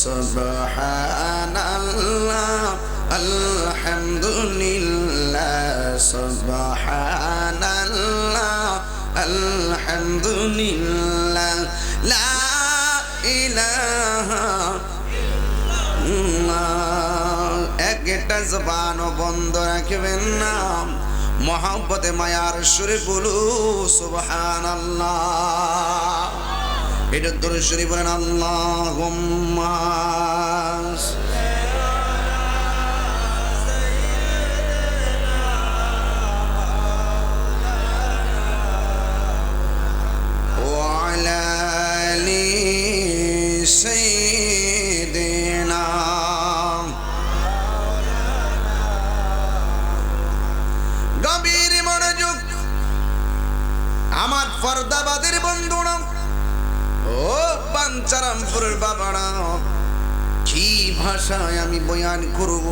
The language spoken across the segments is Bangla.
সুবহানাল্লাহ আলহামদুলিল্লাহ সুবহানাল্লাহ আলহামদুলিল্লাহ লা ইলাহা একটা জবান বন্ধ রাখবেন না মহাব্বতে মায়ার সুরে বলু সুবহান আল্লাহ এটা দূরে শরীফ বলেন আল্লাহ গভীর মনোযোগ। আমার ফরদাবাদের বন্ধু ও পাঞ্চারামপুরের বাবারা, কি ভাষায় আমি বয়ান করব?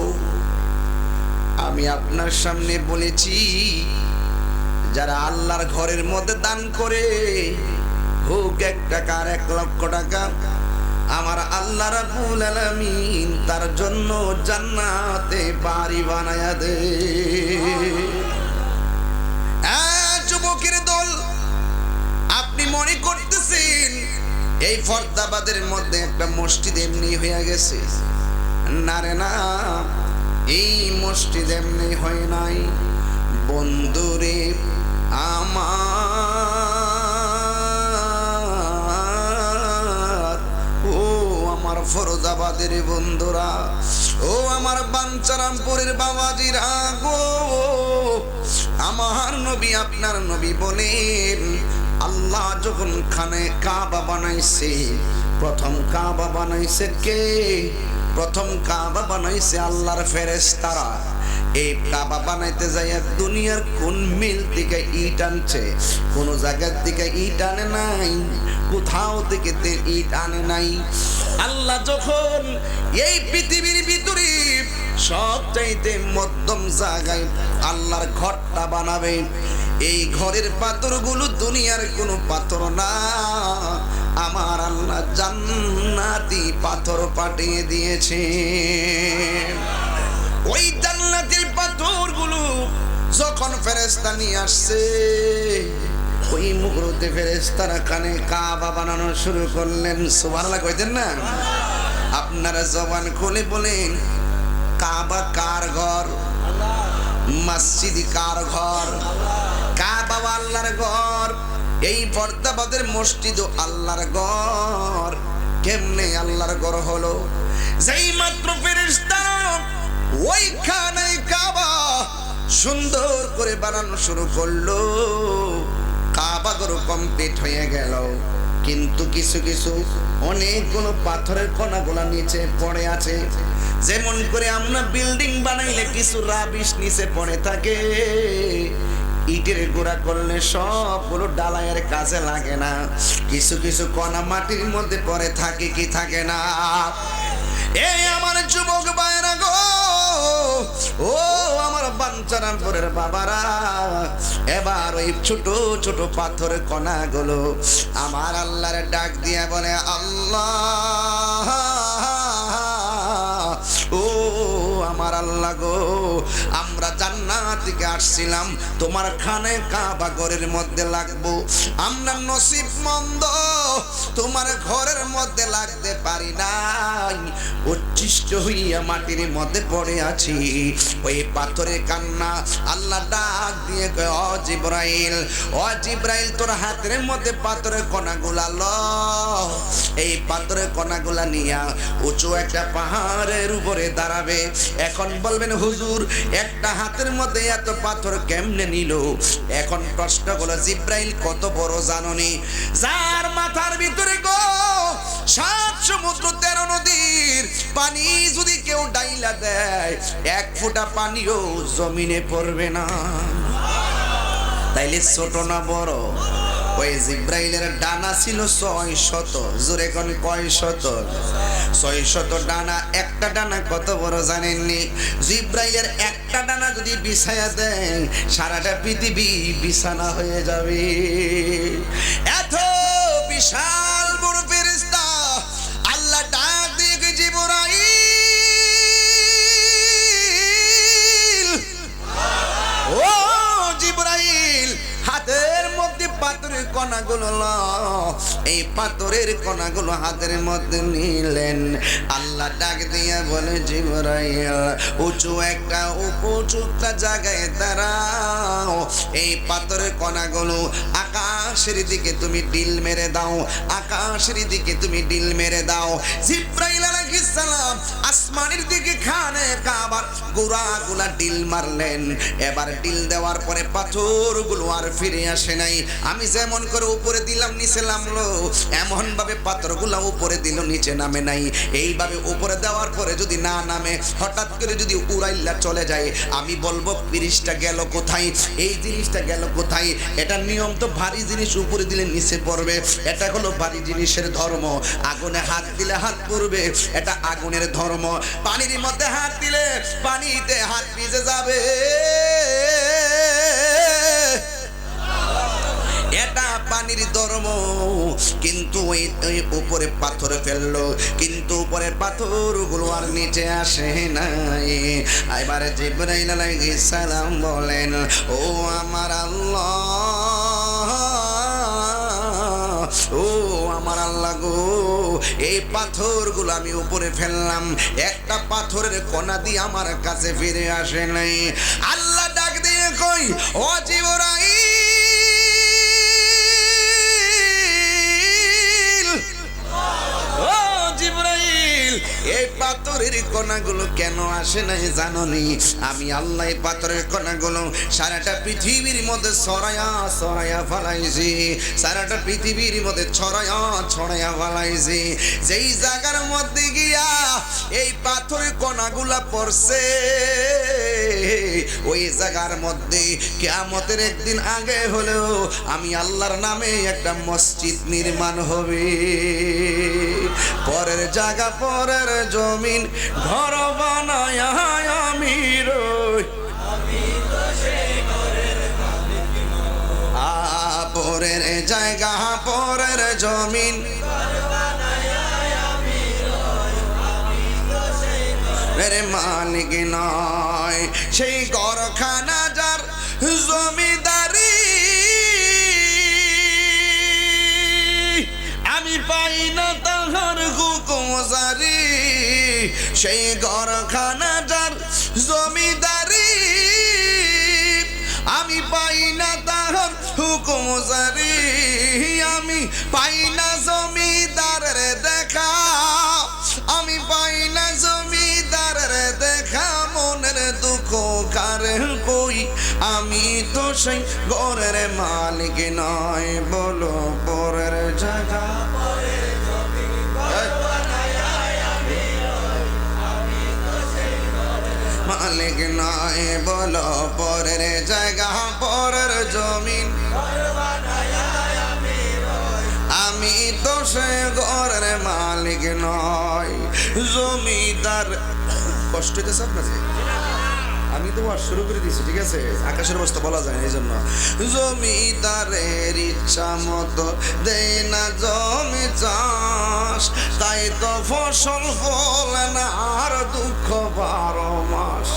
আমি আপনার সামনে বলেছি, যারা আল্লাহর ঘরের মধ্যে দান করে, হোক এক টাকা আর এক লক্ষ টাকা, আমার আল্লাহ রাব্বুল আলামিন তার জন্য জান্নাতে বাড়ি বানায়া দে এই ফর্দাবাদের মধ্যে একটা মসজিদ এমনি হয়ে গেছে। না রে না, এই মসজিদ এমনি হয় নাই। বন্ধুরে আমার, ও আমার ফরোজাবাদের বন্ধুরা, ও আমার বাঞ্চারামপুরের বাবাজিরা গো। আমার নবী আপনার নবী বলেন আল্লাহ যখন খানে কাবা বানাইছে প্রথম কাবা বানাইছে কে? প্রথম কাবা বানাইছে আল্লাহর ফেরেশতারা। এই কাবা বানাইতে যাই দুনিয়ার কোন মিল থেকে ইট আনছে, কোন জায়গার দিকে ইট আনে নাই, কোথাও থেকে ইট আনে নাই। আল্লাহ যখন এই পৃথিবীর ভিতরে সব চাইতে মধ্যম জায়গায় আল্লাহর ঘরটা বানাবে, এই ঘরের পাথরগুলো দুনিয়ার কোনো পাথর না। আমার আল্লাহ জান্নাতি পাথর পাঠিয়ে দিয়েছে। ওই জান্নাতের পাথরগুলো যখন ফেরেস্তা নিয়ে আসছে, ওই মুহূর্তে ফেরেস্তারা কানে কাবা বানানো শুরু করলেন। সুবহানাল্লাহ কইতেন না? আপনারা জবান খুলে বলেন, কাবা কার ঘর? মসজিদ কার ঘর? আল্লাহর ঘর। এই পর্দাবাদের মসজিদ আল্লাহর ঘর। কেমনে আল্লাহর ঘর হলো? যেই মাত্র ফেরেশতারা ওইখানে কাবা সুন্দর করে বানানো শুরু করল। কাবা ঘর কমপ্লিট হয়ে গেল। কিন্তু কিছু কিছু অনেকগুলো পাথরের কণাগুলা নিচে পড়ে আছে। যেমন করে আমরা বিল্ডিং বানাইলে কিছু রাবিশ নিচে পড়ে থাকে। ইটের গোড়া করলে সবগুলো ডালাইয়ের কাজে লাগে না। কিছু কিছু কণা মাটির মধ্যে পড়ে থাকে, কি থাকে না? এই আমার যুবক বাইরা গো, ও আমার বাঞ্চারামপুরের বাবারা, এবার ওই ছোট ছোট পাথরের কণাগুলো আমার আল্লাহর ডাক দিয়া বলে, আল্লাহ, ও আমার আল্লাহ গো জান্নাত থেকে আসছিলাম। তোমার খানে কাবা ঘরের মধ্যে লাগবো। আমরা নসিব মন্দ তোমার ঘরের মধ্যে লাগতে পারি নাই। উচ্ছিষ্ট হইয়া মাটির মধ্যে পড়ে আছি। ওই পাথরে কান্না আল্লাহ ডাক দিয়ে কয়, অ জিব্রাইল ও জিব্রাইল, তোর হাতের মধ্যে পাথরের কণাগুলা ল। এই পাথরের কণাগুলা নিয়া উঁচু একটা পাহাড়ের উপরে দাঁড়াবে। এখন বলবেন, হুজুর, একটা হাতের মধ্যে এত পাথর কেমনে নিল? এখন প্রশ্ন হলো জিব্রাইল কত বড় জাননি? যার মাথার ভিতরে গো, সাত সমুদ্র তেরো নদীর পানি যদি কেউ ডাইলা দেয়, এক ফোঁটা পানিও জমিনে পড়বে না। তাইলে ছোট না বড়? ওই জিব্রাইলের ডানা ছিল ছয় শত জোরে কোন কয় শত ছয় শত ডানা, একটা ডানা কত বড় জানেননি? জিব্রাইলের একটা ডানা যদি বিছায়া দেন সারাটা পৃথিবী বিছানা হয়ে যাবে। এত বিশাল কণাগুলো। এই পাথরের কণাগুলো হাতের মধ্যে নিলেন। আল্লাহ ডাক দিয়ে বলে, জিবরাইল, উঁচু একটা উপযুক্ত জায়গায় দাঁড়াও। এই পাথরের কণাগুলো আকাশের দিকে তুমি ডিল মেরে দাও। আকাশের দিকে তুমি ডিল মেরে দাও। জিব্রাইল আলাইহিস দিকে খানে কাবার গোড়াগুলা ডিল মারলেন। এবার ডিল দেওয়ার পরে পাথরগুলো আর ফিরে আসে নাই। আমি যেমন করে উপরে দিলাম, নিচে নামলো। এমন ভাবে পাথরগুলো উপরে দিল, নিচে নামে নাই। এইভাবে উপরে দেওয়ার পরে যদি না নামে, হঠাৎ করে যদি উড়াইল্লা চলে যায়, আমি বলব পিরিশটা গেল কোথায়? এই জিনিসটা গেল কোথায়? এটা নিয়ম তো ভারী জিনিস, উপরে দিলে নিচে পড়বে। এটা হলো ভারী জিনিসের ধর্ম। আগুনে হাত দিলে হাত পড়বে। এটা আগুনের ধর্ম। পানির মধ্যে হাত দিলে পানিতে হাত ভিজে যাবে। এটা পানির ধর্ম। কিন্তু ওই উপরে পাথর ফেলল, কিন্তু উপরের পাথরগুলো আর নিচে আসে নাই। এবারে জিব্রাইল আলাইহিস সালাম বলেন, ও আমার আল্লাহ, ও এই পাথরগুলো আমি উপরে ফেললাম। একটা পাথরের কণা দিয়ে আমার কাছে ফিরে আসে নাই। আল্লাহ ডাক দিয়ে কই? ও কণাগুলো কেন আসে নাই জাননি? আমি আল্লাহ পাথরের কণাগুলো সারাটা পৃথিবীর মধ্যে ছড়ায়া ছড়ায়া ফলাইছি। সারাটা পৃথিবীর মধ্যে ছড়ায়া ছড়ায়া ফলাইছি। যেই জায়গার মধ্যে গিয়া এই পাথরের কণাগুলা পড়ছে, ওই জায়গার মধ্যে কেয়ামতের একদিন আগে হলেও আমি আল্লাহর নামে একটা মসজিদ নির্মাণ হবে। পরের জায়গা, পরের জমিন ঘর বানায় আমি পরের জায়গা, পরের জমিন। রে মালিক নয়, সেই গরখানা যার জমিদারি। আমি পাই না তাহার হুকুম জারি। সেই গরখানা যার জমিদারি আমি পাই না তাহার হুকুম জারি। আমি পাই না জমিদারের দেখা। আমি পাই না জমিদারের দেখা। মনের দুঃখ কারে কই? আমি তো সেই ঘরের মালিক নয়, বলো পরের জায়গা। মালিক নয় বলো পরের জায়গা, পরের জমিন। আমি তো সে ঘরের মালিক নয় জমিদার। কষ্ট হইতেছে আপনার আমি তো শুরু করে দিয়েছি, ঠিক আছে? আকাশের অবস্থা বলা যায় না, এই জন্য। জমিদারের ইচ্ছা মতো দেয় না জমি চাষ, তাই তো ফসল ফলে না, আর দুঃখ বারো মাস।